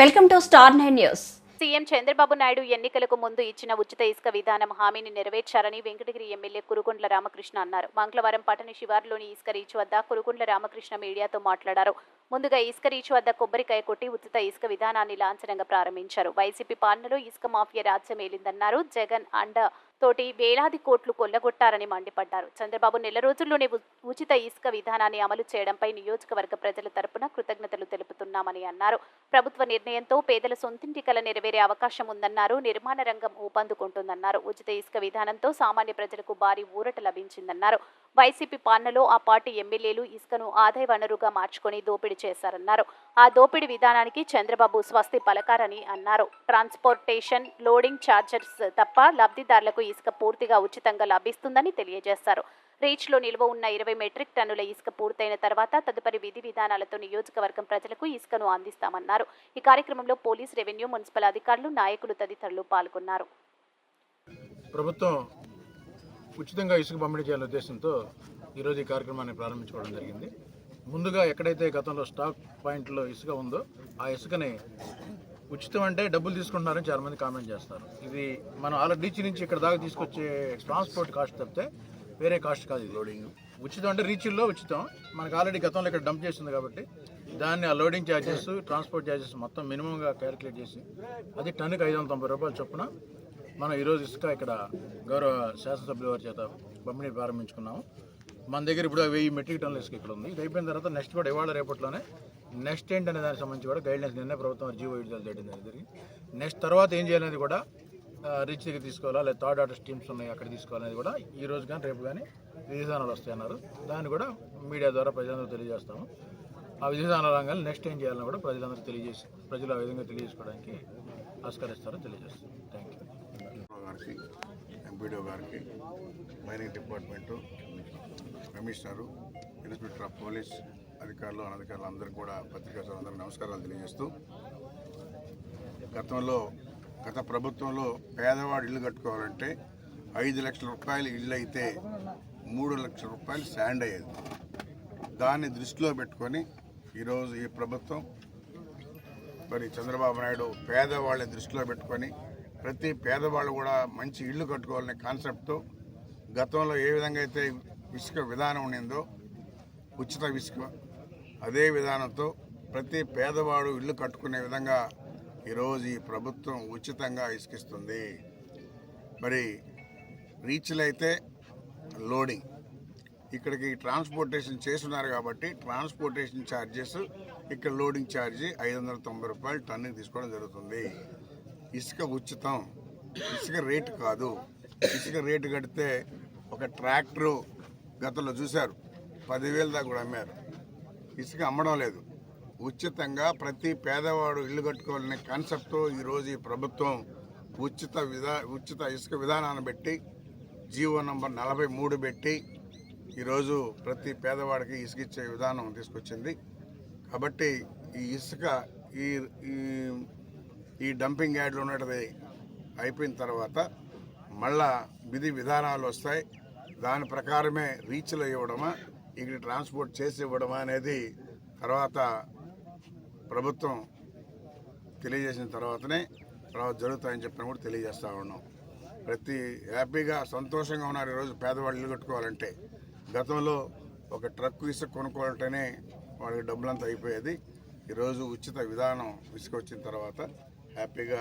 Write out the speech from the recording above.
Welcome to star nine news. CM Chandrababu Naidu ఎన్నికలకు ముందు ఇచ్చిన ఉచిత ఇసుక విధానం హామీని నెరవేర్చారని వెంకటగిరి ఎమ్మెల్యే కురుగుండ్ల రామకృష్ణ అన్నారు. మంగళవారం పట్టణ శివార్లోని ఇసుక రీచ్ వద్ద కురుగొండ్ల రామకృష్ణ మీడియాతో మాట్లాడారు. ముందుగా ఇసుక రీచ్ వద్ద కొబ్బరికాయ కొట్టి ఉచిత ఇసుక విధానాన్ని లాంఛనంగా ప్రారంభించారు. వైసీపీ పాలనలో ఇసుక మాఫియా రాజ్యమేలిందన్నారు జగన్ అండ తోటి వేలాది కోట్లు కొల్లగొట్టారని మండిపడ్డారు. చంద్రబాబు నెల రోజుల్లోనే ఉ- ఉచిత ఇసుక విధానాన్ని అమలు చేయడంపై నియోజకవర్గ ప్రజల తరపున కృతజ్ఞతలు తెలుపుతున్నామని అన్నారు. ప్రభుత్వ నిర్ణయంతో పేదల సొంతింటి కల నెరవేరే అవకాశం ఉందన్నారు. నిర్మాణ రంగం ఊపందుకుంటుందన్నారు. ఉచిత ఇసుక విధానంతో సామాన్య ప్రజలకు భారీ ఊరట లభించిందన్నారు. వైసీపీ పాలనలో ఆ పార్టీ ఎమ్మెల్యేలు ఇసుకను ఆదాయ వనరుగా మార్చుకొని దోపిడీ చేశారన్నారు. ఆ దోపిడీ విధానానికి చంద్రబాబు స్వస్తి పలకారని అన్నారు. ట్రాన్స్పోర్టేషన్ లోడింగ్ ఛార్జర్స్ తప్ప లబ్ధిదారులకు ఇసుక పూర్తిగా ఉచితంగా లభిస్తుందని తెలియజేశారు. రీచ్లో నిల్వ ఉన్న ఇరవై మెట్రిక్ టన్నుల ఇసుక పూర్తయిన తర్వాత తదుపరి విధి విధానాలతో నియోజకవర్గం ప్రజలకు ఇసుకను అందిస్తామన్నారు. ఈ కార్యక్రమంలో పోలీస్ రెవెన్యూ మున్సిపల్ అధికారులు నాయకులు తదితరులు పాల్గొన్నారు. ప్రభుత్వం ఉచితంగా ఇసుక పంపిణీ చేయాలనే ఉద్దేశంతో ఈరోజు ఈ కార్యక్రమాన్ని ప్రారంభించుకోవడం జరిగింది. ముందుగా ఎక్కడైతే గతంలో స్టాక్ పాయింట్లో ఇసుక ఉందో ఆ ఇసుకని ఉచితం అంటే డబ్బులు తీసుకుంటున్నారని చాలా మంది కామెంట్ చేస్తారు. ఇది మనం ఆల్రెడీ రీచ్ నుంచి ఇక్కడ దాకా తీసుకొచ్చే ట్రాన్స్పోర్ట్ కాస్ట్ తప్పితే వేరే కాస్ట్ కాదు ఇది. లోడింగ్ ఉచితం అంటే రీచ్ల్లో ఉచితం. మనకు ఆల్రెడీ గతంలో ఇక్కడ డంప్ చేసింది కాబట్టి దాన్ని ఆ లోడింగ్ ఛార్జెస్ ట్రాన్స్పోర్ట్ ఛార్జెస్ మొత్తం మినిమంగా క్యాలిక్యులేట్ చేసి అది టన్నుకి ఐదు వందల తొంభై రూపాయలు చొప్పున మనం ఈరోజు ఇసుక ఇక్కడ గౌరవ శాసనసభ్యుల వారి చేత పంపిణీ ప్రారంభించుకున్నాము. మన దగ్గర ఇప్పుడు వెయ్యి మెట్రిక్ టన్నుల ఇసుక ఇక్కడ ఉంది. ఇది అయిపోయిన తర్వాత నెక్స్ట్ కూడా ఇవాళ రేపట్లోనే నెక్స్ట్ ఏంటనే దానికి సంబంధించి కూడా గైడ్లైన్స్ నిన్నే ప్రభుత్వం జీవో విడుదల చేయడం జరిగింది. నెక్స్ట్ తర్వాత ఏం చేయాలనేది కూడా రిచ్ దగ్గర తీసుకోవాలా లేదా థర్డ్ ఆర్డర్ స్టీమ్స్ ఉన్నాయి అక్కడ తీసుకోవాలనేది కూడా ఈ రోజు కానీ రేపు కానీ విధానాలు వస్తాయన్నారు. దాన్ని కూడా మీడియా ద్వారా ప్రజలందరూ తెలియజేస్తాము. ఆ విధానాల రంగాలు నెక్స్ట్ ఏం చేయాలని కూడా ప్రజలందరూ తెలియజేసి ప్రజలు ఆ విధంగా తెలియజేసుకోవడానికి ఆస్కరిస్తారో తెలియజేస్తాం థ్యాంక్ యూ గారికి ఎంపీడీఓ గారికి mining department commissioner inspector of police అధికారులు అనధికారులు అందరికీ కూడా పత్రికా అందరూ నమస్కారాలు తెలియజేస్తూ గతంలో గత ప్రభుత్వంలో పేదవాడు ఇల్లు కట్టుకోవాలంటే ఐదు లక్షల రూపాయలు ఇల్లు అయితే మూడు లక్షల రూపాయలు శాండ్ అయ్యేది. దాన్ని దృష్టిలో పెట్టుకొని ఈరోజు ఈ ప్రభుత్వం మరి చంద్రబాబు నాయుడు పేదవాళ్ళని దృష్టిలో పెట్టుకొని ప్రతి పేదవాళ్ళు కూడా మంచి ఇల్లు కట్టుకోవాలనే కాన్సెప్ట్తో గతంలో ఏ విధంగా అయితే ఇసుక విధానం ఉండిందో ఉచిత ఇసుక అదే విధానంతో ప్రతి పేదవాడు ఇల్లు కట్టుకునే విధంగా ఈరోజు ఈ ప్రభుత్వం ఉచితంగా ఇసుకిస్తుంది. మరి రీచ్లు అయితే లోడింగ్. ఇక్కడికి ట్రాన్స్పోర్టేషన్ చేస్తున్నారు కాబట్టి ట్రాన్స్పోర్టేషన్ ఛార్జెస్ ఇక్కడ లోడింగ్ ఛార్జీ ఐదు వందల తొంభై రూపాయలు టన్నుకి తీసుకోవడం జరుగుతుంది. ఇసుక ఉచితం. ఇసుక రేటు కాదు. ఇసుక రేటు కడితే ఒక ట్రాక్టరు గతంలో చూశారు. పదివేల దాకా కూడా అమ్మారు. ఇసుక అమ్మడం లేదు. ఉచితంగా ప్రతి పేదవాడు ఇల్లు కట్టుకోవాలనే కాన్సెప్ట్ ఈరోజు ఈ ప్రభుత్వం ఉచిత విధా ఉచిత ఇసుక విధానాన్ని పెట్టి జీవో నంబర్ నలభై మూడు పెట్టి ఈరోజు ప్రతి పేదవాడికి ఇసుక ఇచ్చే విధానం తీసుకొచ్చింది. కాబట్టి ఈ ఇసుక ఈ ఈ- ఈ డంపింగ్ యార్డ్లు ఉన్నది అయిపోయిన తర్వాత మళ్ళా విధి విధానాలు వస్తాయి. దాని ప్రకారమే రీచ్లో ఇవ్వడమా ఇక్కడ ట్రాన్స్పోర్ట్ చేసి ఇవ్వడమా అనేది తర్వాత ప్రభుత్వం తెలియజేసిన తర్వాతనే తర్వాత జరుగుతాయని చెప్పని కూడా తెలియజేస్తూ ఉన్నాం. ప్రతి హ్యాపీగా సంతోషంగా ఉన్నారు ఈరోజు పేదవాళ్ళు ఇల్లు కట్టుకోవాలంటే. గతంలో ఒక ట్రక్ ఇసుక కొనుక్కోవాలంటేనే వాళ్ళకి డబ్బులంతా అయిపోయేది. ఈరోజు ఉచిత విధానం ఇసుక వచ్చిన తర్వాత హ్యాపీగా